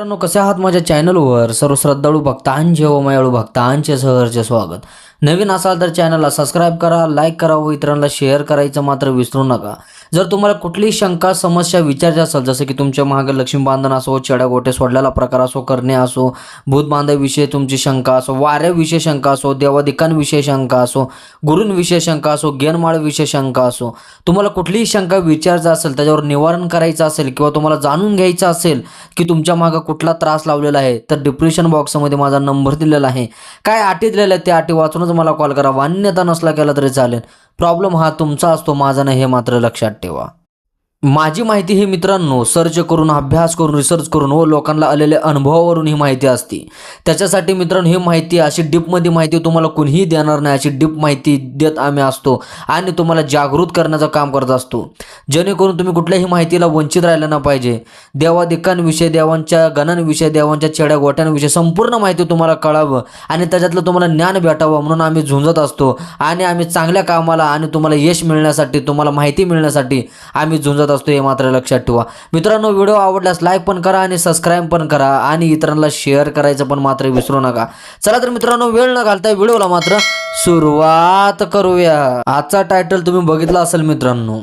मित्रांनो कसे आहात माझ्या चॅनलवर? सर्व श्रद्धाळू भक्तांचे व मायाळू भक्तांचे सहर्ष स्वागत. नवीन असाल तर चॅनलला सबस्क्राईब करा लाईक करा व इतरांना शेअर करायचं मात्र विसरू नका. जर तुम्हाला कुठलीही शंका समस्या विचारायची असेल जसं की तुमच्या मागे लक्ष्मी बांधण असो चेड्या गोटे सोडलेला प्रकार असो करणे असो भूतबांधाविषयी तुमची शंका असो वाऱ्याविषयी शंका असो देवाधिकांविषयी शंका असो गुरूंविषयी शंका असो गेनमाळविषयी शंका असो तुम्हाला कुठलीही शंका विचारायचं असेल त्याच्यावर निवारण करायचं असेल किंवा तुम्हाला जाणून घ्यायचं असेल की तुमच्या मागं कुठला त्रास लावलेला आहे तर डिप्रेशन बॉक्समध्ये माझा नंबर दिलेला आहे. काय अटी दिलेल्या आहेत त्या अटी वाचूनच मला कॉल करा. मान्यता नसला केला तरी चालेल. प्रॉब्लेम हा तुमचा असतो माझा नाही हे मात्र लक्षात ठेवा. माझी माहिती ही मित्रांनो सर्च करून अभ्यास करून रिसर्च करून व लोकांना आलेल्या अनुभवावरून ही माहिती असते. त्याच्यासाठी मित्रांनो ही माहिती अशी डीपमध्ये माहिती तुम्हाला कुणीही देणार नाही. अशी डीप माहिती देत आम्ही असतो आणि तुम्हाला जागृत करण्याचं काम करत असतो. जेणेकरून तुम्ही कुठल्याही माहितीला वंचित राहिलं ना पाहिजे. देवादिकांविषयी देवांच्या गणांविषयी देवांच्या छेड्या गोट्यांविषयी संपूर्ण माहिती तुम्हाला कळावं आणि त्याच्यातलं तुम्हाला ज्ञान भेटावं म्हणून आम्ही झुंजत असतो आणि आम्ही चांगल्या कामाला आणि तुम्हाला यश मिळण्यासाठी तुम्हाला माहिती मिळण्यासाठी आम्ही झुंजत असतो हे मात्र लक्षात ठेवा. मित्रांनो व्हिडिओ आवडल्यास लाईक पण करा आणि सबस्क्राईब पण करा आणि इतरांना शेअर करायचं पण मात्र विसरू नका. चला तर मित्रांनो वेळ न घालता व्हिडिओला मात्र सुरुवात करूया. आजचा टायटल तुम्ही बघितला असेल मित्रांनो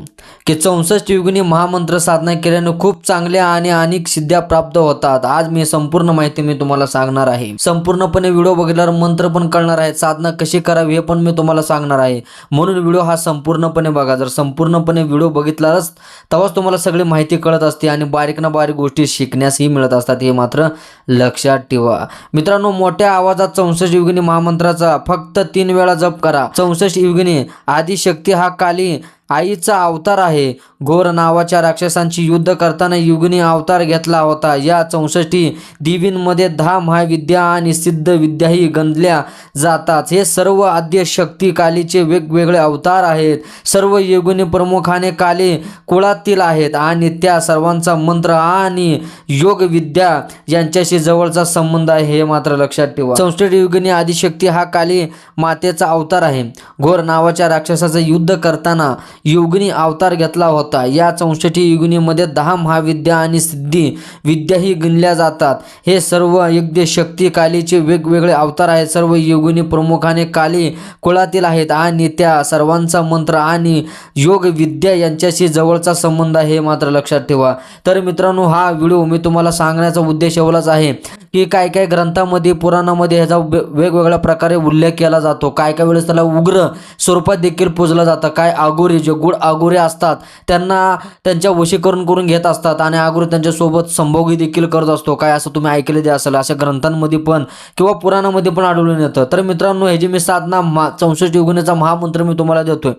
की चौसष्ट युगिनी महामंत्र साधना केल्याने खूप चांगल्या आणि अनेक सिद्ध्या प्राप्त होतात. आज मी संपूर्ण माहिती मी तुम्हाला सांगणार आहे. संपूर्णपणे व्हिडिओ बघितल्यावर मंत्र पण कळणार आहे साधना कशी करावी हे पण मी तुम्हाला सांगणार आहे. म्हणून व्हिडिओ हा संपूर्णपणे बघा. जर संपूर्णपणे व्हिडिओ बघितलाच तेव्हाच तुम्हाला सगळी माहिती कळत असते आणि बारीक ना बारीक गोष्टी शिकण्यासही मिळत असतात. हे मात्र लक्षात ठेवा. मित्रांनो मोठ्या आवाजात चौसष्ट युगिनी महामंत्राचा फक्त तीन वेळा जप करा. चौसष्ट युगिनी आदिशक्ती हा काली आईचा अवतार आहे. घोर नावाच्या राक्षसांची युद्ध करताना युगनी अवतार घेतला होता. या चौसष्टी देवींमध्ये दहा महाविद्या आणि सिद्ध विद्याही गणल्या जातात. हे सर्व आद्य शक्ती कालीचे वेगवेगळे अवतार आहेत. सर्व युगनी प्रमुखाने काली कुळातील आहेत आणि त्या सर्वांचा मंत्र आणि योगविद्या यांच्याशी जवळचा संबंध आहे हे मात्र लक्षात ठेवा. चौसष्ट युगनी आदिशक्ती हा काली मातेचा अवतार आहे. घोर नावाच्या राक्षसाचं युद्ध करताना युगिनी अवतार घेतला होता. या चौसष्टी युगनीमध्ये दहा महाविद्या आणि सिद्धी विद्याही गणल्या जातात. हे सर्व यज्ञ शक्ती कालीचे वेगवेगळे अवतार आहेत. सर्व योगिनी प्रमुखाने काली कुळातील आहेत आणि त्या सर्वांचा मंत्र आणि योग विद्या यांच्याशी जवळचा संबंध आहे हे मात्र लक्षात ठेवा. तर मित्रांनो हा व्हिडिओ मी तुम्हाला सांगण्याचा उद्देश एवढाच आहे. की काय काय ग्रंथामध्ये पुराणामध्ये ह्याचा वेगवेगळ्या प्रकारे उल्लेख केला जातो. काय काय वेळेस त्याला उग्र स्वरूपात देखील पूजलं जातं. काय आगोरी जे गुड आगोरे असतात त्यांना त्यांच्या वशीकरण करून घेत असतात आणि आगोरी त्यांच्यासोबत संभोगी देखील करत असतो. काय असं तुम्ही ऐकलेले असेल अशा ग्रंथांमध्ये पण किंवा पुराणामध्ये पण आढळून येतं. तर मित्रांनो ह्याची मी साधना मा चौसष्ट युगिनीचा महामंत्र मी तुम्हाला देतोय.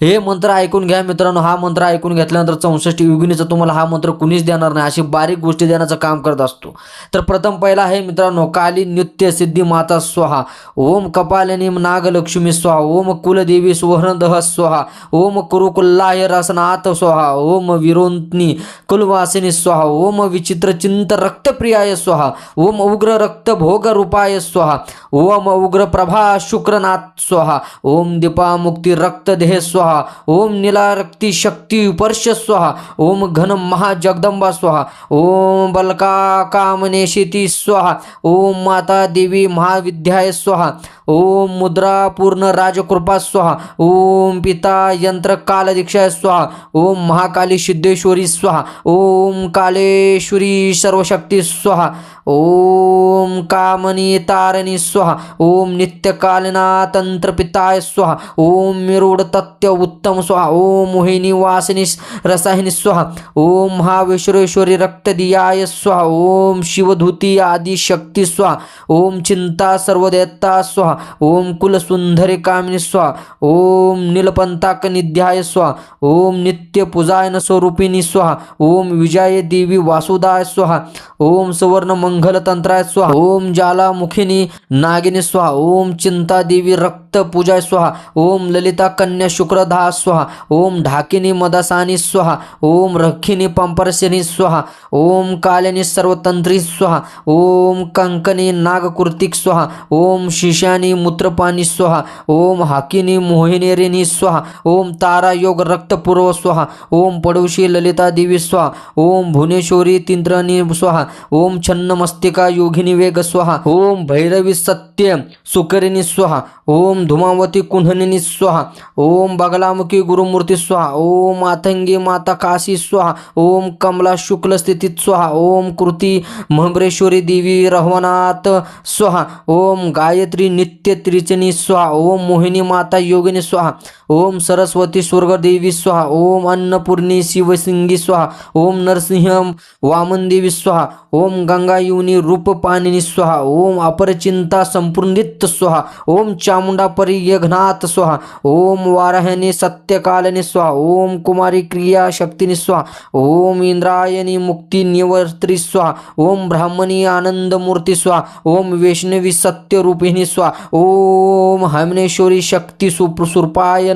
हे मंत्र ऐकून घ्या मित्रांनो. हा मंत्र ऐकून घेतल्यानंतर चौसष्ट युगिनीचा तुम्हाला हा मंत्र कुणीच देणार नाही. अशी बारीक गोष्टी देण्याचं काम करत असतो. तर प्रथम पहिला आहे मित्रांनो काली नित्य सिद्धी माता स्वाहा ओम कपालिनी नागलक्ष्मी स्वाहा ओम कुलदेवी सुवर्णदह स्वाहा ओम कुरुकुल्लाय रसनाथ स्वाहा ओम विरोंतनी कुलवासिनी स्वाहा ओम विचित्र चिंत रक्तप्रियाय स्वाहा ओम उग्र रक्त भोग रूपाय स्वाहा ओम उग्र प्रभा शुक्रनाथ स्वाहा ओम दीपा मुक्ती रक्त देह स्वाहा ओम नीला रक्ती शक्ती पर्श स्वाहा ओम घन महाजगदंबा स्वाहा ओम बलका कामने शेती स्वाहा. ओम माता देवी महाविद्याय स्वाहा. ओम मुद्रा पूर्ण राजकृपा स्वाहा. ओम पिता यंत्र काल दीक्षा स्वाहा. ओम महाकाली सिद्धेश्वरी स्वाहा. ओम कालेश्वरी सर्वशक्ती स्वाहा. ओम कामनी तारणी स्वाहा ओम नित्यकालिना तंत्रपिताय स्वाहा ओम मिरुड तत्य उत्तम स्वाहा ओम मोहिनी वासिनी रसाहिनी स्वाहा ओम महाविश्वेश्वरी रक्तदियाय स्वाहा ओम शिवधूती आदि शक्ती स्वाहा ओम चिंता सर्वदेत्ता स्वाहा ओम कुलसुंदरी कामिनी स्वाहा ओम नीलपंताक निध्याय स्वाहा ओम नित्य पूजायन स्वरूपिणी स्वाहा ओम विजय देवी वासुदाय स्वाहा ओम सुवर्ण मंगल तंत्राय स्वाहा। ओम ज्वालामुखिनी नागिनी स्वाहा। ओम चिंता देवी पूजा स्वाहा ओम ललिता कन्या शुक्रधा स्वाहा ओम ढाकिनी मदसानी स्वाहा ओम रखिनी पंपरसिनी स्वाहा ओम कालिनी सर्वतंत्री स्वाहा ओम कंकनी नागकृतिक स्वाहा ओम शिशानी मूत्रपानी स्वाहा ओम हाकिनी मोहिनेरिनी स्वाहा ओम तारा योग रक्तपूर्व स्वाहा ओम पडोशी ललिता देवी स्वाहा ओम भुवनेश्वरी तिंत्रणी स्वाहा ओम छन्नमस्तिका योगिनी वेग स्वाहा ओम भैरवी सत्य सुकरिणी स्वाहा ओम धुमावती कुंडनिनी स्वाहा ओम बगलामुखी गुरुमूर्ती स्वाहा ओम आतंगी माता काशी स्वाहा ओम कमला शुक्ल स्थितीत स्वाहा ओम कृती महबरेश्वरी देवी रहवनाथ स्वाहा ओम गायत्री नित्य त्रिचनी स्वाहा ओम मोहिनी माता योगिनी स्वाहा ओम सरस्वती स्वर्गदेवी स्वाहा ओम अन्नपूर्णी शिवसिंगी स्वाहा ओम नरसिंह वामन देवी स्वाहा ओम गंगा युनी रूप पाणिनी स्वाहा ओम अपरचिंता संपूर्णित स्वाहा ओम चामुंडा परियघनाथ स्वाहा ओम वाराहनी सत्यकालनी स्वाहा ओम कुमारी क्रिया शक्तिनी स्वाहा ओम इंद्रायणी मुक्ती निवर्त्री स्वाहा ओम ब्राह्मणी आनंदमूर्ती स्वाहा ओम वैष्णवी सत्यरूपिणी स्वाहा ओम हमनेश्वरी शक्ती सुप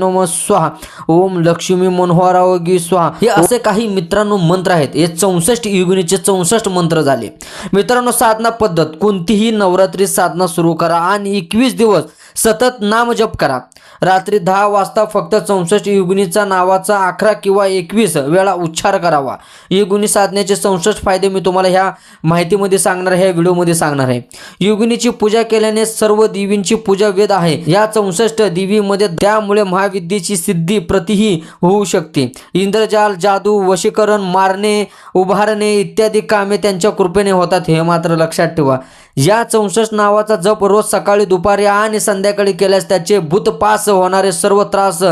नम स्वाहा ओम लक्ष्मी मनोहरावगी स्वाहा। हे असे काही मित्रांनो मंत्र आहेत. हे चौसष्ट युगिनीचे चौसष्ट मंत्र झाले. मित्रांनो साधना पद्धत. कोणतीही नवरात्री साधना सुरू करा आणि एकवीस दिवस सतत नाम जप करा. रात्री दहा वाजता फक्त चौसष्ट युगिनीचा नावाचा अकरा किंवा एकवीस वेळा उच्चार करावा. युगुनी साधण्याचे चौसष्ट फायदे मी तुम्हाला ह्या माहितीमध्ये सांगणार आहे या व्हिडिओमध्ये सांगणार आहे. युगुनीची पूजा केल्याने सर्व देवींची पूजा वेद आहे. या चौसष्ट देवीमध्ये त्यामुळे महाविद्येची सिद्धी प्रतिही होऊ शकते. इंद्रजाल जादू वशीकरण मारणे उभारणे इत्यादी कामे त्यांच्या कृपेने होतात हे मात्र लक्षात ठेवा. या चौसष्ट नावाचा जप रोज सकाळी दुपारी आणि संध्याकाळी केल्यास त्याचे भूतपास होणारे सर्व त्रास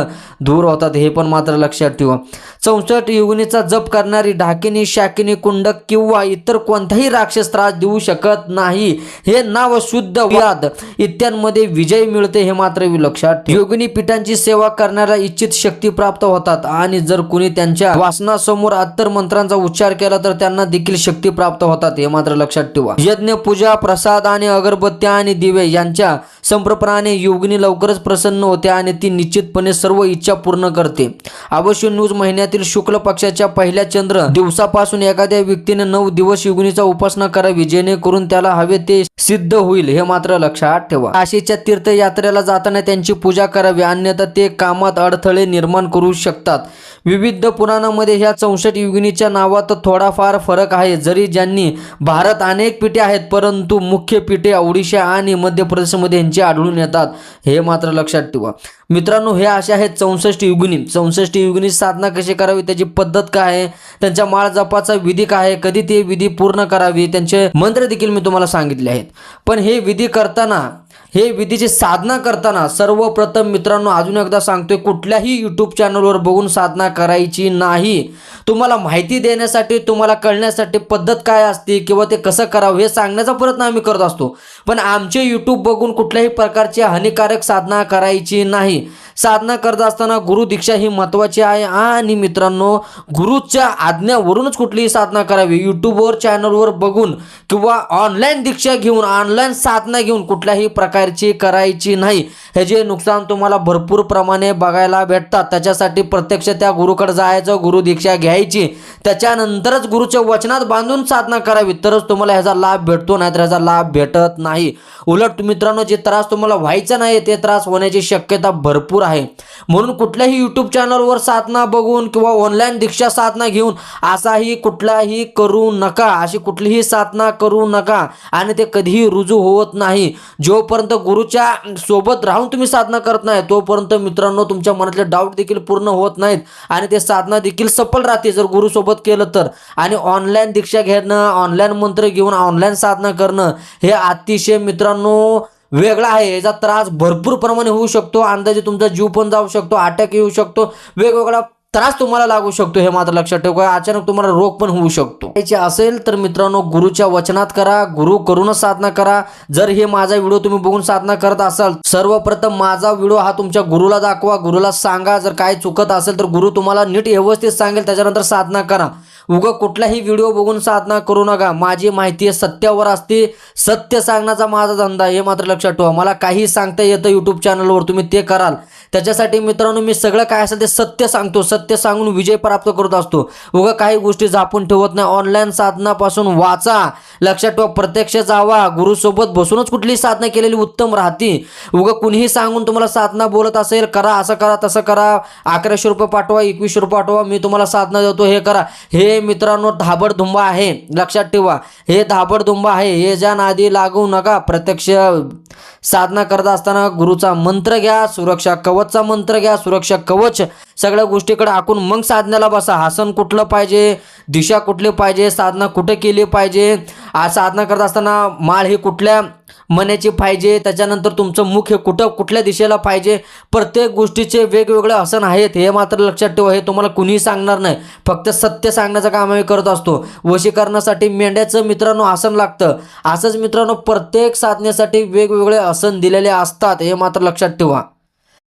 दूर होतात. हे पण मात्र लक्षात ठेवा. चौसष्ट युगनीचा जप करणारी ढाकिनी शाकिनी कुंडक किंवा इतर कोणताही राक्षस त्रास देऊ शकत नाही. हे नाव शुद्ध व्याध. इत्यांमध्ये विजय मिळते हे मात्र लक्षात ठेवा. योगिनी पीठांची सेवा करणाऱ्या इच्छित शक्ती प्राप्त होतात आणि जर कुणी त्यांच्या वासनासमोर अत्तर मंत्रांचा उच्चार केला तर त्यांना देखील शक्ती प्राप्त होतात. हे मात्र लक्षात ठेवा. यज्ञ पूजा प्रसाद आणि अगरबत्त्या आणि दिवे यांच्या संप्रपणाने योगिनी लवकरच प्रसन्न होते आणि ती निश्चितपणे सर्व इच्छा पूर्ण करते. अवश्य न्यूज महिन्यातील शुक्ल पक्षाच्या पहिल्या चंद्र दिवसापासून एखाद्या व्यक्तीने नऊ दिवस योगिनीचा उपासना करावी जेणेकरून त्याला हवे ते सिद्ध होईल हे मात्र लक्षात ठेवा. काशीच्या तीर्थयात्रेला जाताना त्यांची पूजा करावी अन्यथा ते कामात अडथळे निर्माण करू शकतात. विविध पुराणामध्ये ह्या चौसष्ट युगिनीच्या नावात थोडाफार फरक आहे जरी ज्यांनी भारत अनेक पीठे आहेत परंतु मुख्य पीठे ओडिशा आणि मध्य प्रदेशमध्ये यांचे आढळून येतात. हे मात्र लक्षात ठेवा. मित्रांनो हे असे आहेत चौसष्ट युगिनी. चौसष्ट युगिनी साधना कशी करावी? त्याची पद्धत काय आहे? त्यांच्या माळ जपाचा विधी काय आहे? कधी ते विधी पूर्ण करावी? त्यांचे मंत्र देखील मी तुम्हाला सांगितले आहेत. पण हे विधी करताना हे विधीची साधना करताना सर्वप्रथम मित्रांनो अजून एकदा सांगतोय कुठल्याही यूट्यूब चॅनलवर बघून साधना करायची नाही. तुम्हाला माहिती देण्यासाठी तुम्हाला कळण्यासाठी पद्धत काय असते किंवा ते कसं करावं हे सांगण्याचा प्रयत्न आम्ही करत असतो. पण आमचे यूट्यूब बघून कुठल्याही प्रकारची हानिकारक साधना करायची नाही. साधना करत असताना गुरु दीक्षा ही महत्त्वाची आहे. आणि मित्रांनो गुरुच्या आज्ञावरूनच कुठलीही साधना करावी. यूट्यूबवर चॅनलवर बघून किंवा ऑनलाईन दीक्षा घेऊन ऑनलाईन साधना घेऊन कुठल्याही प्रकारची करायची नाही. ह्याचे नुकसान तुम्हाला भरपूर प्रमाणे बघायला भेटतात त्याच्यासाठी प्रत्यक्ष त्या गुरुकडे जायचं गुरु दीक्षा घ्यायची. त्याच्यानंतरच गुरुच्या वचनात बांधून साधना करावी. तरच तुम्हाला ह्याचा लाभ भेटतो नाहीतर ह्याचा लाभ भेटत नाही. उलट मित्रांनो जे त्रास तुम्हाला व्हायचा नाही ते त्रास होण्याची शक्यता भरपूर आहे. म्हणून कुठल्याही यूट्यूब चॅनलवर साधना बघून किंवा ऑनलाईन दीक्षा साधना घेऊन असाही कुठलाही करू नका. अशी कुठलीही साधना करू नका. आणि ते कधीही रुजू होत नाही. जोपर्यंत गुरुच्या सोबत राहून तुम्ही साधना करत नाही तोपर्यंत मित्रांनो तुमच्या मनातले डाऊट देखील पूर्ण होत नाहीत. आणि ते साधना देखील सफल राहते जर गुरुसोबत केलं तर. आणि ऑनलाईन दीक्षा घेणं ऑनलाईन मंत्र घेऊन ऑनलाईन साधना करणं हे अतिशय मित्रांनो वेगळा आहे याचा त्रास भरपूर प्रमाणे होऊ शकतो अंदाजे तुमचा जीव पण जाऊ शकतो अटॅक येऊ शकतो वेगवेगळा त्रास तुम्हाला लागू शकतो हे मात्र लक्षात ठेवा अचानक तुम्हाला रोग पण होऊ शकतो. याचे असेल तर मित्रांनो गुरुच्या वचनात करा गुरु करूनच साधना करा. जर हे माझा व्हिडिओ तुम्ही बघून साधना करत असाल सर्वप्रथम माझा व्हिडिओ हा तुमच्या गुरुला दाखवा गुरुला सांगा. जर काय चुकत असेल तर गुरु तुम्हाला नीट व्यवस्थित सांगेल त्याच्यानंतर साधना करा. उगं कुठलाही व्हिडिओ बघून साधना करू नका. माझी माहिती सत्यावर असते. सत्य सांगण्याचा माझा धंदा हे मात्र लक्षात ठेवा. मला काही सांगता येतं यूट्यूब चॅनलवर तुम्ही ते कराल. त्याच्यासाठी मित्रांनो मी सगळं काय असेल ते सत्य सांगतो. सत्य सांगून विजय प्राप्त करत असतो. उगा काही गोष्टी झापून ठेवत नाही. ऑनलाईन साधनापासून वाचा. लक्षात ठेवा प्रत्यक्ष जावा. गुरुसोबत बसूनच कुठलीही साधना केलेली उत्तम राहते. उगा कुणीही सांगून तुम्हाला साधना बोलत असेल करा असं करा तसं करा. अकराशे रुपये पाठवा एकवीसशे रुपये पाठवा मी तुम्हाला साधना देतो हे करा. हे मित्रांनो धाबडधुंबा आहे. लक्षात ठेवा. हे धाबडधुंबा आहे. हे ज्या नादी लागू नका. प्रत्यक्ष साधना करत असताना गुरुचा मंत्र घ्या सुरक्षा कवचचा मंत्र घ्या सुरक्षा कवच सगळ्या गोष्टीकडे आखून मग साधण्याला बसा. आसन कुठलं पाहिजे? दिशा कुठली पाहिजे? साधना कुठे केली पाहिजे? साधना करत असताना माळ हे कुठल्या मण्याची पाहिजे त्याच्यानंतर तुमचं मुख हे कुठं कुठल्या दिशेला पाहिजे प्रत्येक गोष्टीचे वेगवेगळे आसन आहेत हे मात्र लक्षात ठेवा हे तुम्हाला कुणीही सांगणार नाही. फक्त सत्य सांगण्याचं काम आम्ही करत असतो. वशीकरणासाठी मेंढ्याचं मित्रांनो आसन लागतं. असंच मित्रांनो प्रत्येक साधनेसाठी वेगवेगळे आसन दिलेले असतात हे मात्र लक्षात ठेवा.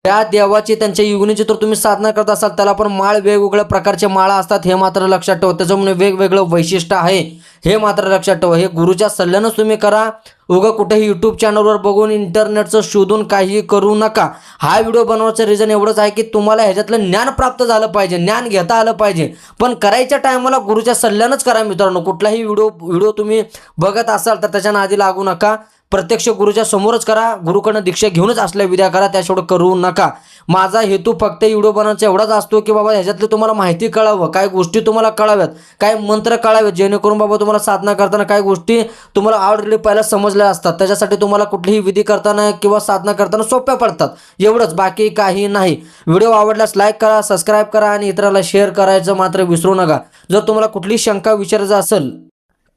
त्या देवाची त्यांच्या युगनीची तर तुम्ही साधना करत असाल त्याला पण माळ वेगवेगळ्या प्रकारचे माळा असतात हे मात्र लक्षात ठेवा. त्याच्यामुळे म्हणजे वेगवेगळं वैशिष्ट्य आहे हे मात्र लक्षात ठेवा. हे गुरुच्या सल्ल्यानंच तुम्ही करा. उगं कुठेही यूट्यूब चॅनलवर बघून इंटरनेटचं शोधून काही करू नका. हा व्हिडिओ बनवायचं रिझन एवढंच आहे की तुम्हाला ह्याच्यातलं ज्ञान प्राप्त झालं पाहिजे ज्ञान घेता आलं पाहिजे. पण करायच्या टायमाला गुरुच्या सल्ल्यानंच करा मित्रांनो. कुठलाही व्हिडिओ व्हिडिओ तुम्ही बघत असाल तर त्याच्या नादी लागू नका. प्रत्यक्ष गुरुच्या समोरच करा. गुरुकडनं दीक्षा घेऊनच असल्या विद्या करा. त्याशिवाय करू नका. माझा हेतू फक्त व्हिडिओ बनवायचा एवढाच असतो की बाबा ह्याच्यातली तुम्हाला माहिती कळावं. काय गोष्टी तुम्हाला कळाव्यात. काय मंत्र कळावेत. जेणेकरून बाबा तुम्हाला साधना करताना काय गोष्टी तुम्हाला ऑलरेडी पहिला समजल्या असतात. त्याच्यासाठी तुम्हाला कुठलीही विधी करताना किंवा साधना करताना सोप्या पडतात. एवढंच. बाकी काही नाही. व्हिडिओ आवडल्यास लाईक करा सबस्क्राईब करा आणि इतरांना शेअर करायचं मात्र विसरू नका. जर तुम्हाला कुठली शंका विचारायचं असेल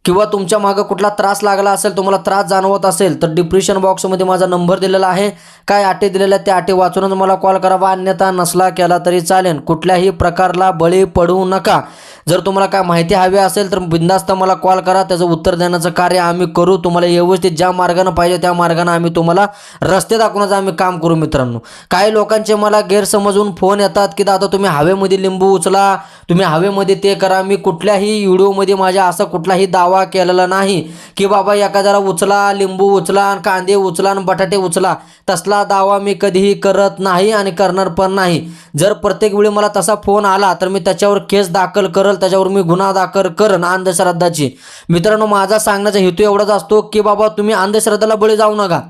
किंवा तुमच्या मागं कुठला त्रास लागला असेल तुम्हाला त्रास जाणवत असेल तर डिप्रेशन बॉक्समध्ये माझा नंबर दिलेला आहे. काय अटी दिलेल्या त्या आटे वाचूनच मला कॉल करावा अन्यथा नसला केला तरी चालेल. कुठल्याही प्रकारला बळी पडू नका. जर तुम्हाला काय माहिती हवी असेल तर बिंदास्त मला कॉल करा. त्याचं उत्तर देण्याचं कार्य आम्ही करू. तुम्हाला व्यवस्थित ज्या मार्गानं पाहिजे त्या मार्गानं आम्ही तुम्हाला रस्ते दाखवण्याचं आम्ही काम करू मित्रांनो. काही लोकांचे मला गैरसमजून फोन येतात की दादा तुम्ही हवेमध्ये लिंबू उचला. तुम्ही हवेमध्ये ते करा. मी कुठल्याही व्हिडिओमध्ये माझ्या असा कुठलाही दावा केलेला नाही की बाबा एखाद्याला उचला लिंबू उचला आणि कांदे उचला आणि बटाटे उचला. तसला दावा मी कधीही करत नाही आणि करणार पण नाही. जर प्रत्येक वेळी मला तसा फोन आला तर मी त्याच्यावर केस दाखल करल त्याच्यावर मी गुन्हा दाखल करण अंधश्रद्धाची. मित्रांनो माझा सांगण्याचा हेतू एवढाच असतो की बाबा तुम्ही अंधश्रद्धाला बळी जाऊ नका.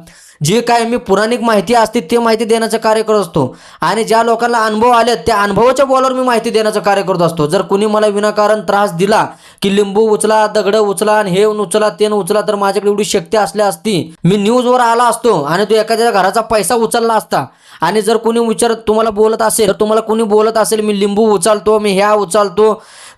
जे काय मी पुराणिक माहिती असते ते माहिती देण्याचं कार्य करत असतो. आणि ज्या लोकांना अनुभव आले त्या अनुभवाच्या बॉलवर मी माहिती देण्याचं कार्य करत असतो. जर कुणी मला विनाकारण त्रास दिला की लिंबू उचला दगड उचला आणि हे उचला ते उचला तर माझ्याकडे एवढी शक्ती असल्या असती मी न्यूजवर आला असतो आणि तो एखाद्या घराचा पैसा उचलला असता. आणि जर कोणी विचारत तुम्हाला बोलत असेल तर तुम्हाला कोणी बोलत असेल मी लिंबू उचलतो मी ह्या उचलतो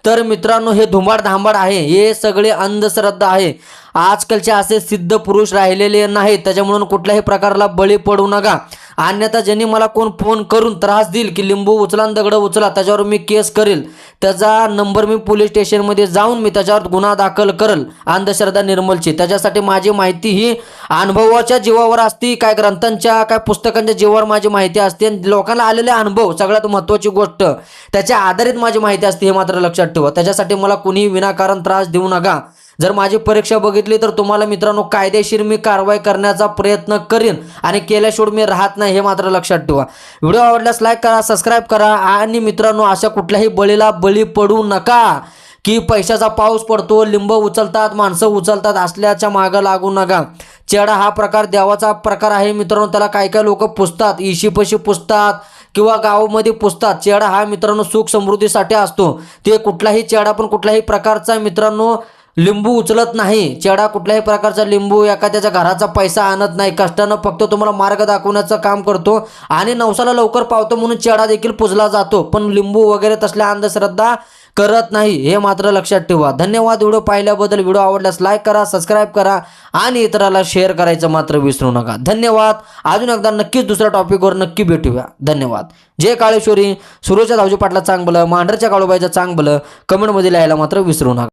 तर मित्रांनो हे धुंबाड धांबाड आहे. हे सगळे अंधश्रद्धा आहे. आजकालचे असे सिद्ध पुरुष राहिलेले नाहीत. त्याच्यामुळून कुठल्याही प्रकारला बळी पडू नका. अन्यथा ज्यांनी मला कोण फोन करून त्रास देईल की लिंबू उचला दगड उचला त्याच्यावर मी केस करेल. त्याचा नंबर मी पोलीस स्टेशनमध्ये जाऊन मी त्याच्यावर गुन्हा दाखल करेल अंधश्रद्धा निर्मलची. त्याच्यासाठी माझी माहिती ही अनुभवाच्या जीवावर असती काय ग्रंथांच्या काय पुस्तकांच्या जीवावर माझी माहिती असते आणि लोकांना आलेले अनुभव सगळ्यात महत्त्वाची गोष्ट. त्याच्या आधारित माझी माहिती असते हे मात्र लक्षात ठेवा. त्याच्यासाठी मला कुणीही विनाकारण त्रास देऊ नका. जर माझी परीक्षा बघितली तर तुम्हाला मित्रांनो कायदेशीर मी कारवाई करण्याचा प्रयत्न करीन आणि केल्याशिवाय मी राहत नाही हे मात्र लक्षात ठेवा. व्हिडिओ आवडल्यास लाईक करा सबस्क्राईब करा आणि मित्रांनो अशा कुठल्याही बळीला बळी पडू नका की पैशाचा पाऊस पडतो लिंब उचलतात माणसं उचलतात असल्याच्या मागं लागू नका. चेडा हा प्रकार देवाचा प्रकार आहे मित्रांनो त्याला काय काय लोक पुसतात इशीपशी पुसतात किंवा गावामध्ये पुसतात. चेडा हा मित्रांनो सुख समृद्धीसाठी असतो. ते कुठलाही चेडा पण कुठल्याही प्रकारचा मित्रांनो लिंबू उचलत नाही. चेडा कुठल्याही प्रकारचा लिंबू एखाद्याच्या घराचा पैसा आणत नाही. कष्टानं फक्त तुम्हाला मार्ग दाखवण्याचं काम करतो आणि नवसाला लवकर पावतो म्हणून चेडा देखील पुजला जातो. पण लिंबू वगैरे तसल्या अंधश्रद्धा करत नाही हे मात्र लक्षात ठेवा. धन्यवाद व्हिडिओ पाहिल्याबद्दल. व्हिडिओ आवडल्यास लाईक करा सबस्क्राईब करा आणि इतराला शेअर करायचं मात्र विसरू नका. धन्यवाद. अजून एकदा नक्कीच दुसऱ्या टॉपिकवर नक्की भेटूया. धन्यवाद. जय काळेश्वरी. सुरोच्या धावजी पाटला चांगलं मांढरच्या काळूबाईचं चांगलं कमेंटमध्ये लिहायला मात्र विसरू नका.